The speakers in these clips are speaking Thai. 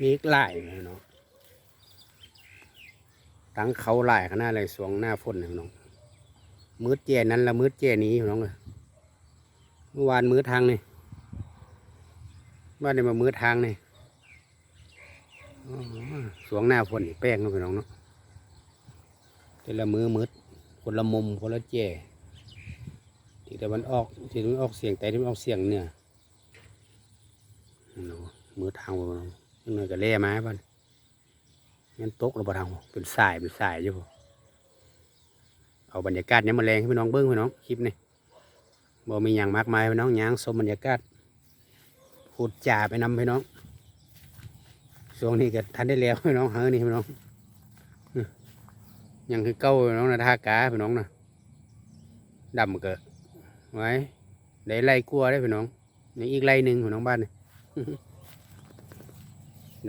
มีอีกหลายพี่น้องตั้งเขาหลายขนาดเลยสวงหน้าฝนพี่น้องมืดเจนั้นละมืดเจนี้พี่น้องเลยเมื่อวานมืดทางนี่บ้านนี้มามืดทางนี่สวงหน้าฝนแป้งเนาะพี่น้องเนาะแต่ละมือมืดคนละมุมคนละเจที่แต่มันออกที่มันออกเสียงแต่ที่มันออกเสียงเหนือนี่เนาะมือทางบ่ พี่น้องยังไงก็แล่มาบ้านงั้นตกเราบ่ทางเป็นสายเป็นสายอยู่เอาบรรยากาศเนี้มาแรงให้พี่น้องเบิ้งพี่น้องคลิปนี้บ่มีอย่างมากมายพี่น้องย่างชมบรรยากาศพูดจ่าไปนำพี่น้องช่วงนี้ก็ทันได้แล้วพี่น้องเฮ้ยนี่พี่น้องยังคือเก้าพี่น้องนะท่ากาพี่น้องนะดำเกิดไว้ได้ไล่กลัวได้พี่น้องนี่อีกไล่หนึ่งพี่น้องบ้านนี่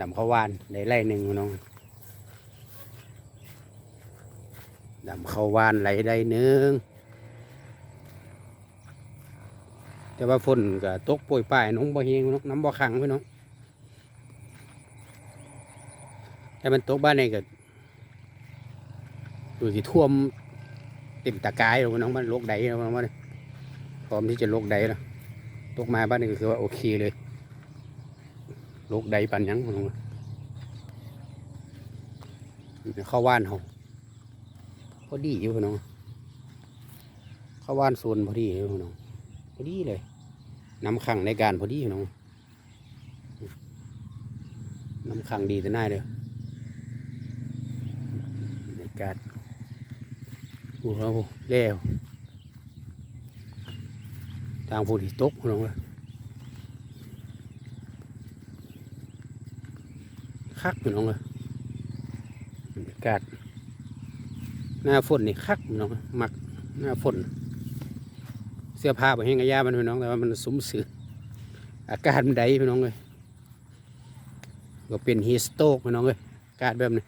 ดำข้าววานได้ไล่หนึ่งน้องดำข้าววานไหลได้หนึ่งแต่ว่าฝนก็ตกป่วยป่ายน้องบ่เฮงน้องน้ำบ่ขังพี่น้องแต่มันตกบ้านในก็ดูสิท่วมเต็มตะกายแล้วพี่น้องมันโลกใดแล้วน้องมันพร้อมที่จะโลกใดแล้วตกมาบ้านนี้ก็คือว่าโอเคเลย ลูกใดปันยังพี่น้องเข้าว่านเขาพอดีอยู่พี่น้องเข้าว่านส่วนพอดีอยู่พี่น้องพอดีเลยน้ำขังในการพอดีพี่น้องน้ำขังดีแต่น่าเลยในการโอ้โหแล้วทางผู้ที่ตกพี่น้องเลย คักพี่น้องเลยบรรยากาศหน้าฝนนี่คักพี่น้องมักหน้าฝน เสื้อผ้าไปให้กระยามันพี่น้องแต่ว่ามันสมสื่ออากาศมันใดพี่น้องเลยก็เป็นฮีสโตกพี่น้องเลยอากาศแบบนี้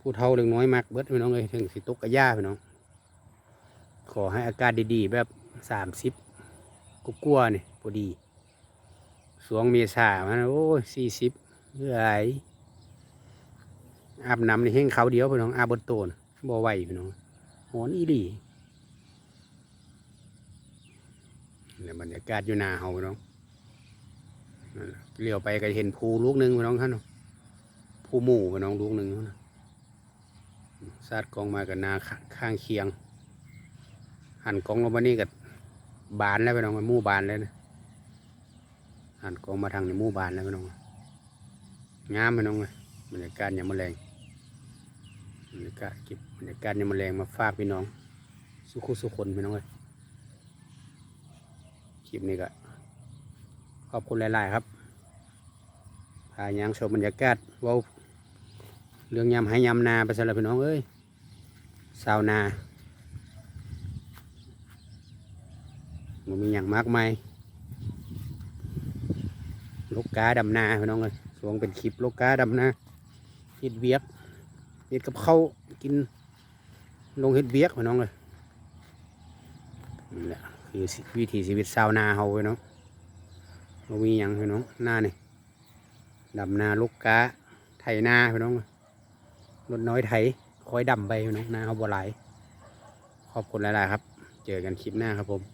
ผู้เฒ่าเล็กน้อยมากเบิดพี่น้องเลยถึงสิตกกระยาพี่น้อง ขอให้อากาศดีๆ แบบสามสิบกกลัวๆนี่พอดีสวงเมษามันโอ้ยสี่สิบ เรื่อยอาบน้ำในแห้งเขาเดียวพี่น้องอาบนโตนบ่ไหวพี่น้องหอนอีหลีเนี่ยบรรยากาศอยู่นาเฮาพี่น้องเลี้ยวไปก็เห็นภูลูกหนึ่งพี่น้องท่านภูหมู่พี่น้องลูกหนึ่งนะซาดกองมากับนาข้างเคียง หันกองลงมานี่กับบานแล้วพี่น้องมันมู่บานแล้วนะหันกองมาทางในมู่บานแล้วพี่น้อง งามพี่น้องเลยบรรยากาศยามแมลงบรรยากาศเก็บบรรยากาศยามแมลงมาฝากพี่น้อง สุขุสุขคนพี่น้องเลยคลิปนี้ก็ขอบคุณหลาย ๆ ครับพายางชมบรรยากาศว้าเรื่องยำให้ยำนาไปสำหรับพี่น้องเอ้ยชาวนามันมีอย่างมากมายลูกกาดำนาพี่น้องเลย วงเป็นคลิปโลกาดำนะเฮ็ดเวียกเฮ็ดกับเขากิน ลงเฮ็ดเวียกพี่น้องเลยนี่แหละคือวิถีชีวิตชาวนาเฮาพี่น้องเรามีอย่างพี่น้องหน้านี่ดำนาลูกกาไถนาพี่น้องรถน้อยไถคอยดำไปพี่น้องนาเขาบัวไหลายขอบคุณหลายๆครับ เจอกันคลิปหน้าครับผม